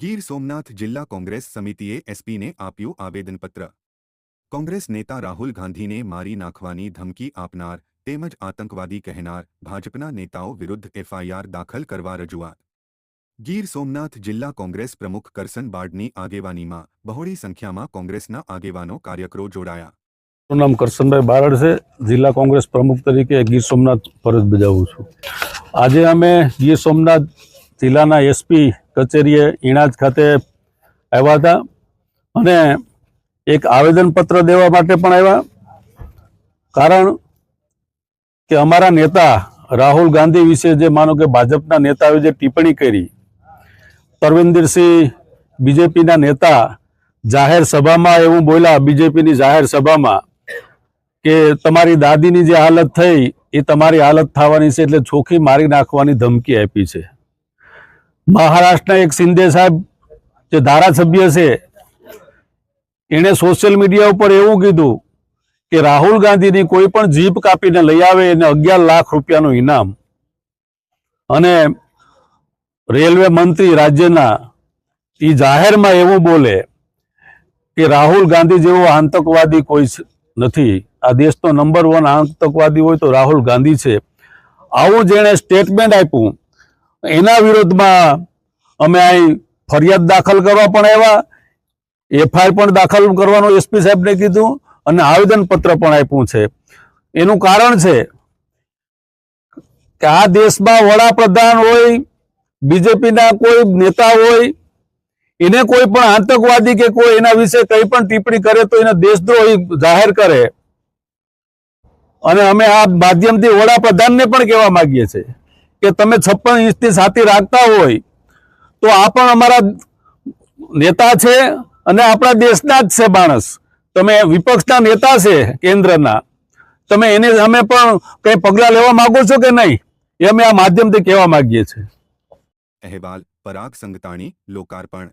ગીર સોમનાથ જિલ્લા કોંગ્રેસ સમિતિએ એસપીને આપ્યું આવેદનપત્ર. કોંગ્રેસ નેતા રાહુલ ગાંધીને મારી નાખવાની ધમકી આપનાર તેમજ આતંકવાદી કહેનાર ભાજપના નેતાઓ વિરુદ્ધ એફઆઈઆર દાખલ કરવા રજૂઆત. ગીર સોમનાથ જિલ્લા કોંગ્રેસ પ્રમુખ કરસન બાર્ડની આગેવાનીમાં બહોળી સંખ્યામાં કોંગ્રેસના આગેવાનો કાર્યકરો જોડાયા. મારું નામ કરશનભાઈ બારડ છે. જિલ્લા કોંગ્રેસ પ્રમુખ તરીકે ગીર સોમનાથ ફરજ બજાવું છું. આજે અમે ગીર સોમનાથ જિલ્લાના એસપી કચેરીએ ઇણાજ ખાતે આવ્યા હતા અને એક આવેદનપત્ર દેવા માટે પણ આવ્યા. કારણ કે અમારા નેતા રાહુલ ગાંધી વિશે જે માનો કે ભાજપના નેતાઓએ જે ટિપ્પણી કરી, પરવિંદરસિંહ બીજેપીના નેતા જાહેર સભામાં એવું બોલ્યા, બીજેપીની જાહેર સભામાં, કે તમારી દાદીની જે હાલત થઈ એ તમારી હાલત થવાની છે એટલે ચોખ્ખી મારી નાખવાની ધમકી આપી છે. મહારાષ્ટ્રના એક શિંદે સાહેબ જે ધારાસભ્ય છે, એણે સોશિયલ મીડિયા ઉપર એવું કીધું કે રાહુલ ગાંધીની કોઈ પણ જીપ કાપીને લઈ આવે એને અગિયાર લાખ રૂપિયાનું ઇનામ. અને રેલવે મંત્રી રાજ્યના એ જાહેરમાં એવું બોલે કે રાહુલ ગાંધી જેવો આતંકવાદી કોઈ નથી. આ દેશનો નંબર વન આતંકવાદી હોય તો રાહુલ ગાંધી છે. આવું જેણે સ્ટેટમેન્ટ આપ્યું એના વિરોધમાં અમે અહીં ફરિયાદ દાખલ કરવા પણ આવ્યા. એફઆઈઆર પણ દાખલ કરવાનું એસપી સાહેબને કીધું અને આવેદનપત્ર પણ આપ્યું છે. એનું કારણ છે કે આ દેશમાં વડાપ્રધાન હોય, બીજેપીના કોઈ નેતા હોય, એને કોઈ પણ આતંકવાદી કે કોઈ એના વિશે કંઈ પણ ટિપ્પણી કરે તો એને દેશદ્રોહી જાહેર કરે. અને અમે આ માધ્યમથી વડાપ્રધાનને પણ કહેવા માંગીએ છીએ. કે તમે છપ્પન ઇંચની છાતી રાખતા હોય, તો આ પણ અમારા નેતા છે અને આપણા દેશના જ છે માણસ. તમે વિપક્ષના નેતા છે કેન્દ્રના. તમે એને અમે પણ કંઈ પગલાં લેવા માંગો છો કે નહીં? એ અમે આ માધ્યમથી કહેવા માંગીએ છીએ. અહેવાલ, પરાગ સંગતાણી, લોકાર્પણ.